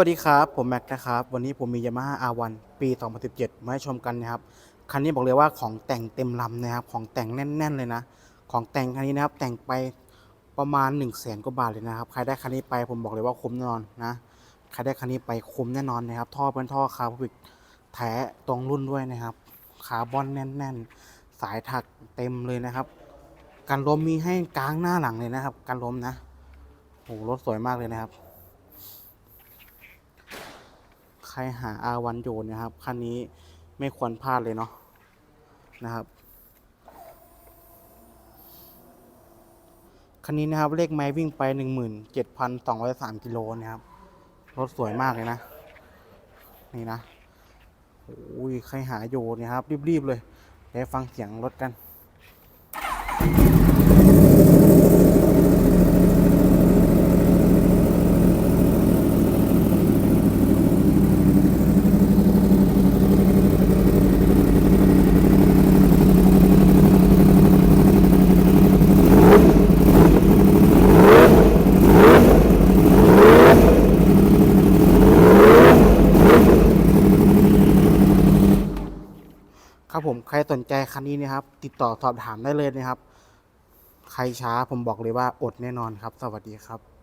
วัสดีครับ ผมแม็กนะครับ วันนี้ผมมี Yamaha R1 ปี 2017 มาให้ชมกันนะครับ คันนี้บอกเลยว่าของแต่งเต็มลำนะครับ ของแต่งแน่น ๆ เลยนะ ของแต่งคันนี้นะครับ แต่งไปประมาณ 1 0 0 0 0แสนกว่าบาทเลยนะครับ ใครได้คันนี้ไปผมบอกเลยว่าคุ้มแน่นอนนะ ใครได้คันนี้ไปคุ้มแน่นอนนะครับ ท่อเป็นท่อคาร์บอนแท้ตรงรุ่นด้วยนะครับ คาร์บอนแน่น ๆ สายถักเต็มเลยนะครับการล้มมีให้กลางหน้าหลังเลยนะครับการล้มนะ โห รถสวยมากเลยนะครับ ใค รหา R1 อยู่นะครับ คันนี้ไม่ควรพลาดเลยเนาะนะครับ คันนี้นะครับเลขไม้วิ่งไป 17,203กิโลนะครับ รถสวยมากเลยนะ นี่นะโอ้ยใครหาอยู่เนี่ยครับ รีบ ๆ เลยเดี๋ยวฟังเสียงรถกัน ครับผมใครสนใจคันนี้นะครับ ติดต่อสอบถามได้เลยนะครับ ใครช้าผมบอกเลยว่าอดแน่นอนครับ สวัสดีครับ